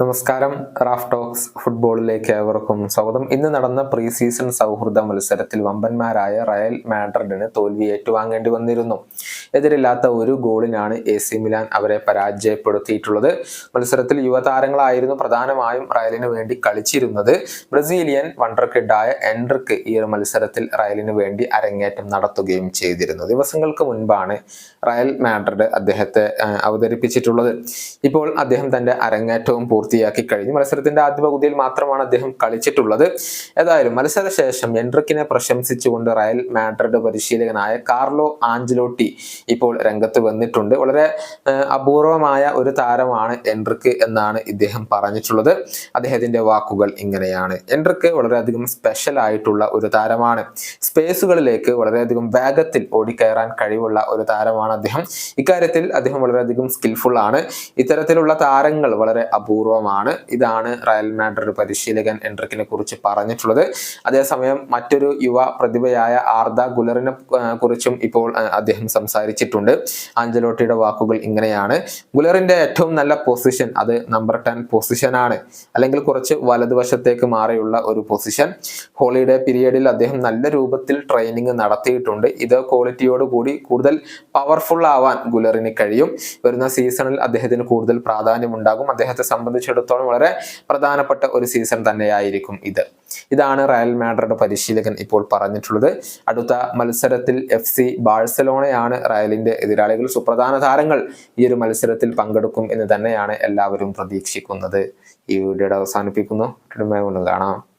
നമസ്കാരം Raf talks ഫുട്ബോളിലേക്ക് ഏവർക്കും സ്വാഗതം. ഇന്ന് നടന്ന പ്രീ സീസൺ സൗഹൃദ മത്സരത്തിൽ വമ്പന്മാരായ റയൽ മാഡ്രിഡിന് തോൽവി ഏറ്റുവാങ്ങേണ്ടി വന്നിരുന്നു. എതിരില്ലാത്ത ഒരു ഗോളിനാണ് എ സി മിലാൻ അവരെ പരാജയപ്പെടുത്തിയിട്ടുള്ളത്. മത്സരത്തിൽ യുവതാരങ്ങളായിരുന്നു പ്രധാനമായും റയലിന് വേണ്ടി കളിച്ചിരുന്നത്. ബ്രസീലിയൻ വണ്ടർ കിഡായ എൻഡ്രിക്ക് ഈ ഒരു മത്സരത്തിൽ റയലിന് വേണ്ടി അരങ്ങേറ്റം നടത്തുകയും ചെയ്തിരുന്നു. ദിവസങ്ങൾക്ക് മുൻപാണ് റയൽ മാഡ്രിഡ് അദ്ദേഹത്തെ അവതരിപ്പിച്ചിട്ടുള്ളത്. ഇപ്പോൾ അദ്ദേഹം തന്റെ അരങ്ങേറ്റവും പൂർത്തിയാക്കി കഴിഞ്ഞു. മത്സരത്തിന്റെ ആദ്യ പകുതിയിൽ മാത്രമാണ് അദ്ദേഹം കളിച്ചിട്ടുള്ളത്. ഏതായാലും മത്സരശേഷം എൻട്രിക്കിനെ പ്രശംസിച്ചുകൊണ്ട് റയൽ മാഡ്രിഡ് പരിശീലകനായ കാർലോ ആഞ്ചലോട്ടി ഇപ്പോൾ രംഗത്ത് വന്നിട്ടുണ്ട്. വളരെ അപൂർവമായ ഒരു താരമാണ് എൻട്രിക്ക് എന്നാണ് ഇദ്ദേഹം പറഞ്ഞിട്ടുള്ളത്. അദ്ദേഹത്തിന്റെ വാക്കുകൾ ഇങ്ങനെയാണ്. എൻട്രിക്ക് വളരെയധികം സ്പെഷ്യൽ ആയിട്ടുള്ള ഒരു താരമാണ്. സ്പേസുകളിലേക്ക് വളരെയധികം വേഗത്തിൽ ഓടിക്കയറാൻ കഴിവുള്ള ഒരു താരമാണ് അദ്ദേഹം. ഇക്കാര്യത്തിൽ അദ്ദേഹം വളരെയധികം സ്കിൽഫുൾ ആണ്. ഇത്തരത്തിലുള്ള താരങ്ങൾ വളരെ അപൂർവമാണ്. ഇതാണ് റയൽ മാഡ്രിഡ് പരിശീലകൻ എൻട്രിക്കിനെ കുറിച്ച് പറഞ്ഞിട്ടുള്ളത്. അതേസമയം മറ്റൊരു യുവ പ്രതിഭയായ ആർദ ഗുലറിനെ കുറിച്ചും ഇപ്പോൾ അദ്ദേഹം അദ്ദേഹം സംസാരിച്ചിട്ടുണ്ട് ആഞ്ചലോട്ടിയുടെ വാക്കുകൾ ഇങ്ങനെയാണ്. ഗുലറിന്റെ ഏറ്റവും നല്ല പൊസിഷൻ അത് നമ്പർ ടെൻ പൊസിഷനാണ് അല്ലെങ്കിൽ കുറച്ച് വലതുവശത്തേക്ക് മാറിയുള്ള ഒരു പൊസിഷൻ ഹോളിഡേ പീരിയഡിൽ അദ്ദേഹം നല്ല രൂപത്തിൽ ട്രെയിനിങ് നടത്തിയിട്ടുണ്ട്. ഇത് ക്വാളിറ്റിയോട് കൂടി കൂടുതൽ പവർഫുൾ ആവാൻ ഗുലറിന് കഴിയും. വരുന്ന സീസണിൽ അദ്ദേഹത്തിന് കൂടുതൽ പ്രാധാന്യം ഉണ്ടാകും അദ്ദേഹത്തെ സംബന്ധിച്ചിടത്തോളം വളരെ പ്രധാനപ്പെട്ട ഒരു സീസൺ തന്നെയായിരിക്കും ഇത്. ഇതാണ് റയൽ മാഡ്രിഡ് പരിശീലകൻ ഇപ്പോൾ പറഞ്ഞിട്ടുള്ളത്. അടുത്ത മത്സരത്തിൽ എഫ് സി ബാഴ്സലോണയാണ് റയലിന്റെ എതിരാളികൾ സുപ്രധാന താരങ്ങൾ ഈ ഒരു മത്സരത്തിൽ പങ്കെടുക്കും എന്ന് തന്നെയാണ് എല്ലാവരും പ്രതീക്ഷിക്കുന്നത്. ഈ വീഡിയോയുടെ അവസാനിപ്പിക്കുന്നു. കാണാം.